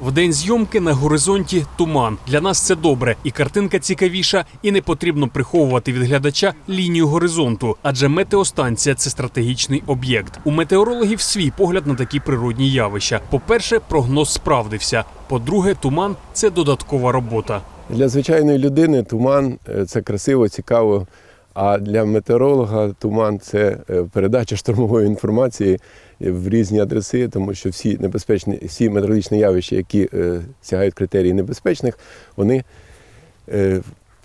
В день зйомки на горизонті туман. Для нас це добре, і картинка цікавіша, і не потрібно приховувати від глядача лінію горизонту, адже метеостанція це стратегічний об'єкт. У метеорологів свій погляд на такі природні явища. По-перше, прогноз справдився. По-друге, туман це додаткова робота. Для звичайної людини туман е, це красиво, цікаво. А для метеоролога туман це е, передача штормової інформації е, в різні адреси, тому що всі небезпечні, всі метеорологічні явища, які е, сягають критерії небезпечних, вони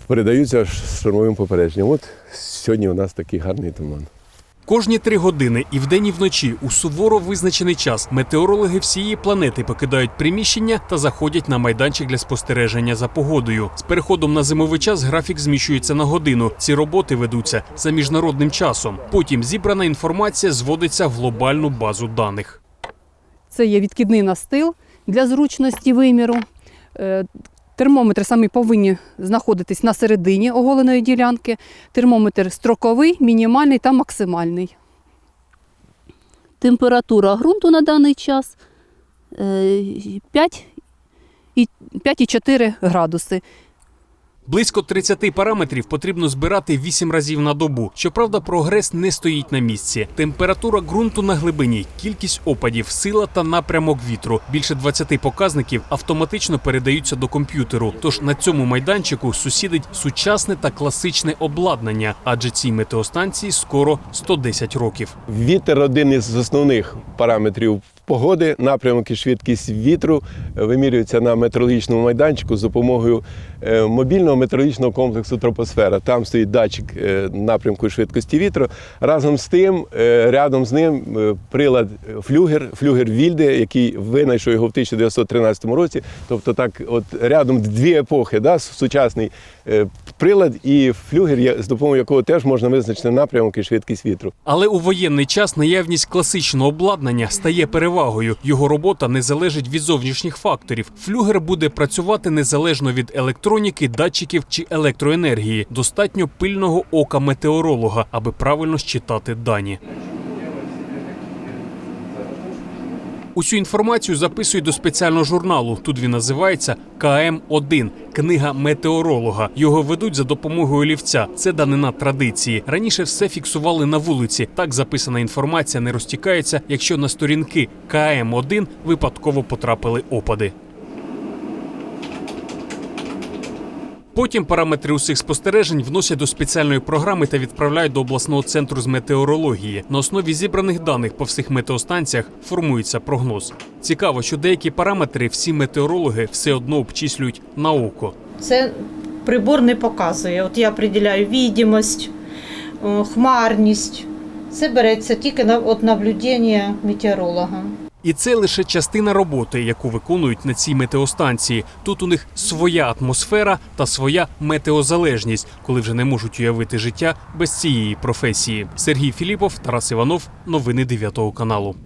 передаються штормовим попередженням. От сьогодні у нас такий гарний туман. Кожні три години і вдень, і вночі у суворо визначений час метеорологи всієї планети покидають приміщення та заходять на майданчик для спостереження за погодою. З переходом на зимовий час графік зміщується на годину. Ці роботи ведуться за міжнародним часом. Потім зібрана інформація зводиться в глобальну базу даних. Це є відкидний настил для зручності виміру. Е, Термометри самі повинні знаходитись на середині оголеної ділянки. Термометр строковий, мінімальний та максимальний. Температура ґрунту на даний час е, 5 і 5,4 градуси. Близько 30 параметрів потрібно збирати 8 разів на добу. Щоправда, прогрес не стоїть на місці. Температура ґрунту на глибині, кількість опадів, сила та напрямок вітру. Більше 20 показників автоматично передаються до комп'ютеру. Тож на цьому майданчику сусідить сучасне та класичне обладнання, адже цій метеостанції скоро 110 років. Вітер один із основних параметрів погоди. Напрямок і швидкість вітру е, вимірюються на метеорологічному майданчику з допомогою е, мобільного метеорологічного комплексу Тропосфера. Там стоїть датчик е, напрямку і швидкості вітру. Разом з тим, рядом з ним прилад флюгер, флюгер Вільде, який винайшов його в 1913 році. Тобто, так, от рядом дві епохи, да, сучасний прилад і флюгер, з допомогою якого теж можна визначити напрямок і швидкість вітру. Але у воєнний час наявність класичного обладнання стає перевагою. Його робота не залежить від зовнішніх факторів. Флюгер буде працювати незалежно від електроніки, датчиків чи електроенергії. Достатньо пильного ока метеоролога, аби правильно считати дані. Усю інформацію записують до спеціального журналу. Тут він називається КМ-1 – книга метеоролога. Його ведуть за допомогою олівця. Це данина традиції. Раніше все фіксували на вулиці. Так записана інформація не розтікається, якщо на сторінки КМ-1 випадково потрапили опади. Потім параметри усіх спостережень вносять до спеціальної програми та відправляють до обласного центру з метеорології. На основі зібраних даних по всіх метеостанціях формується прогноз. Цікаво, що деякі параметри всі метеорологи все одно обчислюють на око. Це прибор не показує. От я приділяю відомість, е, хмарність. Це береться тільки на от наблюдення метеоролога. І це лише частина роботи, яку виконують на цій метеостанції. Тут у них своя атмосфера та своя метеозалежність, коли вже не можуть уявити життя без цієї професії. Сергій Філіпов, Тарас Іванов, новини 9 каналу.